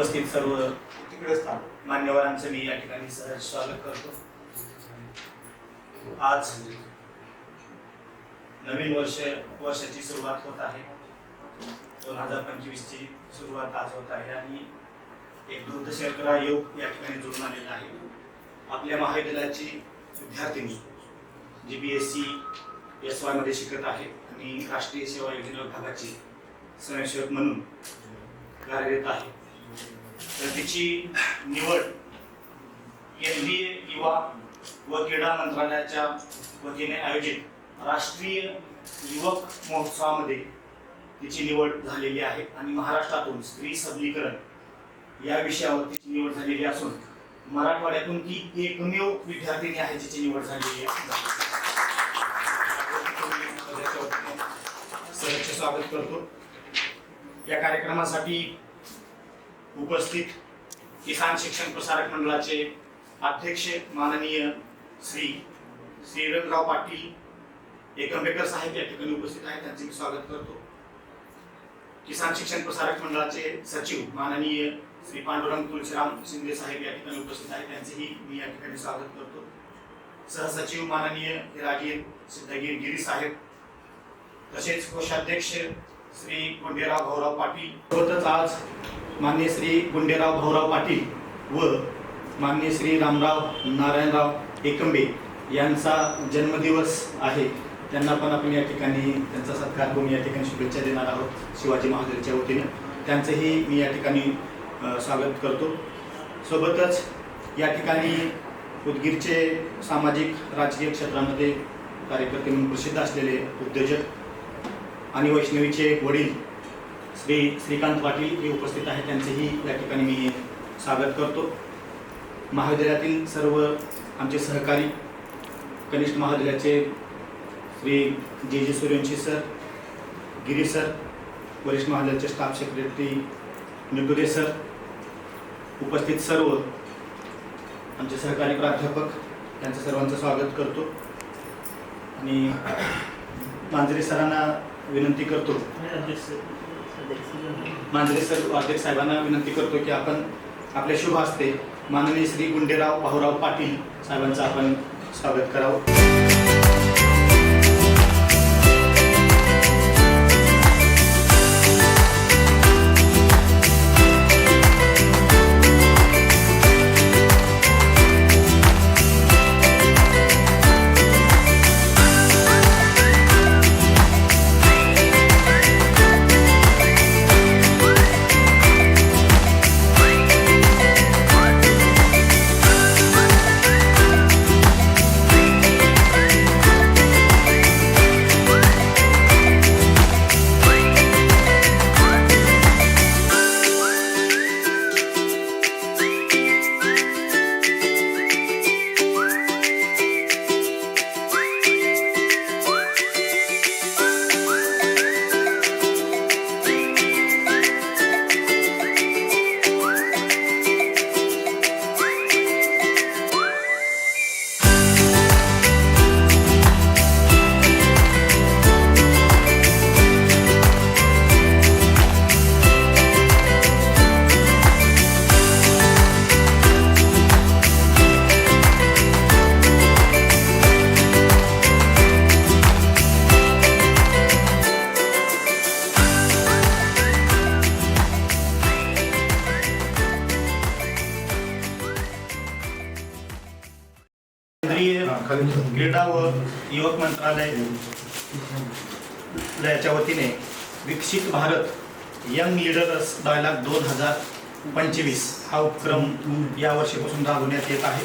उपस्थित सर्व मान्यवरांचं मी या ठिकाणी सहर्ष स्वागत करतो. आज नवीन वर्ष वर्षाची सुरुवात होत आहे. दोन हजार पंचवीसची सुरुवात आज होत आहे आणि एक दूरदर्शकरा योग या ठिकाणी जुळून आलेला आहे. आपल्या महाविद्यालयाची विद्यार्थिनी जी बी एस सी एस वायमध्ये शिकत आहे आणि राष्ट्रीय सेवा योजना विभागाची स्वयंसेवक म्हणून कार्यरत आहे. तर तिची निवड केंद्रीय युवा व क्रीडा मंत्रालयाच्या वतीने आयोजित राष्ट्रीय युवक महोत्सवामध्ये तिची निवड झालेली आहे. आणि महाराष्ट्रातून स्त्री सबलीकरण या विषयावर तिची निवड झालेली असून मराठवाड्यातून ती एकमेव विद्यार्थिनी आहे जिची निवड झालेली आहे. स्वागत करतो. या कार्यक्रमासाठी उपस्थित किसान शिक्षण प्रसारक मंडळाचे अध्यक्ष माननीय श्री श्रीरंगराव पाटील एकंबेकर साहेब या ठिकाणी उपस्थित आहेत. त्यांचे मी स्वागत करतो. किसान शिक्षण प्रसारक मंडळाचे सचिव माननीय श्री पांडुरंग तुळशीराम शिंदे साहेब या ठिकाणी उपस्थित आहेत. त्यांचेही मी या ठिकाणी स्वागत करतो. सहसचिव माननीय राजीव सिद्धगीर गिरी साहेब तसेच कोषाध्यक्ष श्री गुंडेराव भाऊराव पाटील सोबतच आज मान्य श्री गुंडेराव भाऊराव पाटील व मान्य श्री रामराव नारायणराव एकंबे यांचा जन्मदिवस आहे. त्यांना पण आपण या ठिकाणी त्यांचा सत्कार करून या ठिकाणी शुभेच्छा देणार आहोत शिवाजी महाराजांच्या वतीने. त्यांचंही मी या ठिकाणी स्वागत करतो. सोबतच या ठिकाणी उदगीरचे सामाजिक राजकीय क्षेत्रामध्ये कार्यकर्ते म्हणून प्रसिद्ध असलेले उद्योजक आणि वैष्णवीचे वडील श्री श्रीकांत पाटील हे उपस्थित आहेत. त्यांचेही या ठिकाणी मी स्वागत करतो. महाविद्यालयातील सर्व आमचे सहकारी कनिष्ठ महाविद्यालयाचे श्री जे जे सूर्यवंशी सर गिरी सर वरिष्ठ महाविद्यालयाचे स्टाफ सेक्रेटरी निकुदे सर उपस्थित सर्व आमचे सहकारी प्राध्यापक यांचं सर्वांचं स्वागत करतो. आणि मांजरे सरांना विनंती करतो. मांजरे सर अध्यक्ष साहेबांना विनंती करतो की आपण आपल्या शुभ हस्ते माननीय श्री गुंडेराव भाऊराव पाटील साहेबांचं आपण स्वागत करावं. केंद्रीय क्रीडा व युवक मंत्रालय लयाच्या वतीने विकसित भारत यंग लीडर्स डायलॉग दोन हजार पंचवीस हा उपक्रम या वर्षीपासून राबवण्यात येत आहे.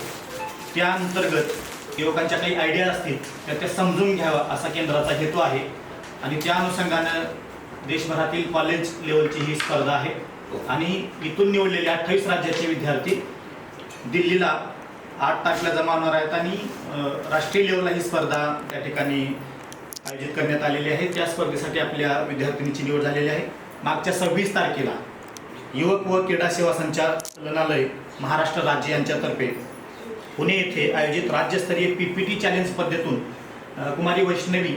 त्या अंतर्गत युवकांच्या काही आयडिया असतील तर त्या समजून घ्यावा असा केंद्राचा हेतू आहे आणि त्या अनुषंगानं देशभरातील कॉलेज लेवलची ही स्पर्धा आहे. आणि इथून निवडलेले अठ्ठावीस राज्याचे विद्यार्थी दिल्लीला आठ तारखेला जमा होणार आहेत आणि राष्ट्रीय लेवलला ही स्पर्धा त्या ठिकाणी आयोजित करण्यात आलेली आहे. त्या स्पर्धेसाठी आपल्या विद्यार्थिनीची निवड झालेली आहे. मागच्या सव्वीस तारखेला युवक व क्रीडा सेवा संचालनालय महाराष्ट्र राज्य यांच्यातर्फे पुणे येथे आयोजित राज्यस्तरीय पी पी टी चॅलेंज स्पर्धेतून कुमारी वैष्णवी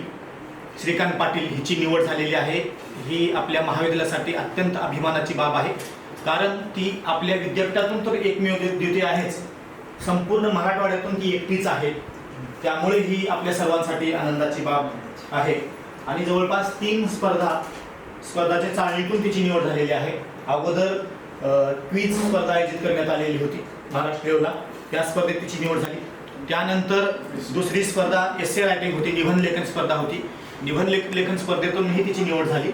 श्रीकांत पाटील हिची निवड झालेली आहे. ही आपल्या महाविद्यालयासाठी अत्यंत अभिमानाची बाब आहे. कारण ती आपल्या विद्यापीठातून तर एकमेव द्वितीय आहेच. संपूर्ण मराठवाड्यातून ती एकटीच आहे. त्यामुळे ही आपल्या सर्वांसाठी आनंदाची बाब आहे. आणि जवळपास तीन स्पर्धा स्पर्धाच्या चाळणीतून तिची निवड झालेली आहे. अगोदर क्वीज स्पर्धा आयोजित करण्यात आलेली होती महाराष्ट्रीयला. त्या स्पर्धेत तिची निवड झाली. त्यानंतर दुसरी स्पर्धा एस ए रायटिंग होती. निबंध लेखन स्पर्धा होती. निबंध लेख लेखन स्पर्धेतूनही तिची निवड झाली.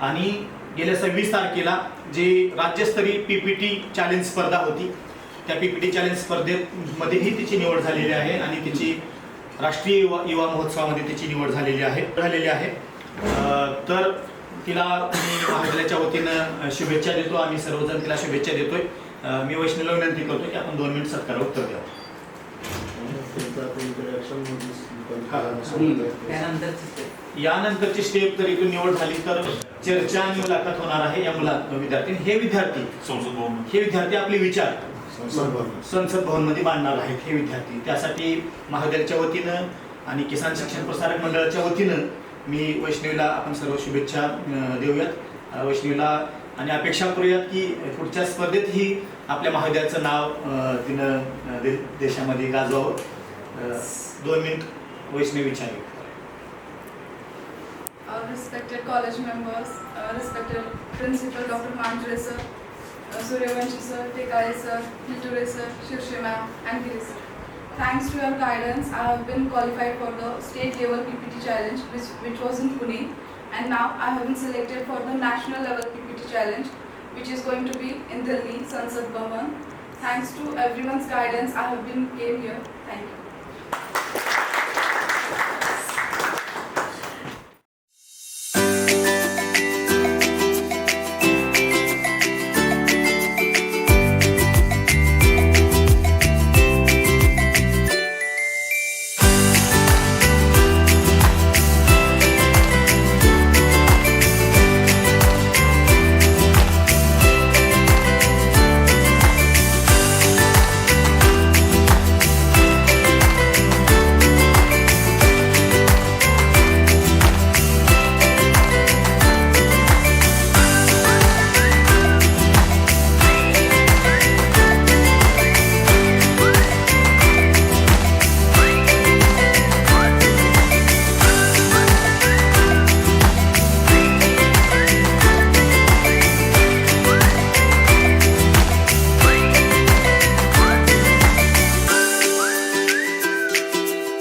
आणि गेल्या सव्वीस तारखेला जे राज्यस्तरीय पी पी टी चॅलेंज स्पर्धा होती त्या पी पी टी चॅलेंज स्पर्धेमध्येही तिची निवड झालेली आहे आणि तिची राष्ट्रीय युवा युवा महोत्सवामध्ये तिची निवड झालेली आहे झालेली आहे. तर तिला मी महाविद्यालयाच्या वतीनं शुभेच्छा देतो. आम्ही सर्वजण तिला शुभेच्छा देतोय. मी वैष्णवला विनंती करतो की आपण दोन मिनिट सत्कार उत्तर त्यानंतर यानंतरची स्टेप जर इथून निवड झाली तर चर्चा आणि मुलाखत होणार आहे या मुला विद्यार्थी. हे विद्यार्थी. हे विद्यार्थी आपले विचार. संसद भवनमध्ये मांडणार आहेत हे विद्यार्थी. त्यासाठी महाविद्यालयाच्या वतीनं आणि किसान शिक्षण प्रसारक मंडळाच्या वतीनं मी वैष्णवीला आपण सर्व शुभेच्छा देऊयात. वैष्णवीला आणि अपेक्षा करूयात की पुढच्या स्पर्धेतही आपल्या महाविद्यालयाचं नाव तिनं दे- देशामध्ये गाजवावं. दोन मिनिट वैष्णवी विचारली. Our respected college members, our respected principal Dr. Suryavanshi sir, Tekale sir, Hilture sir, Shirshe ma'am, and Giri sir. Thanks to your guidance, I have been qualified for the state level PPT challenge, which, which was in Pune, and now I have been selected for the national level PPT challenge, which is going to be in Delhi, Sansad Bhavan. Thanks to everyone's guidance, I have been came here. Thank you.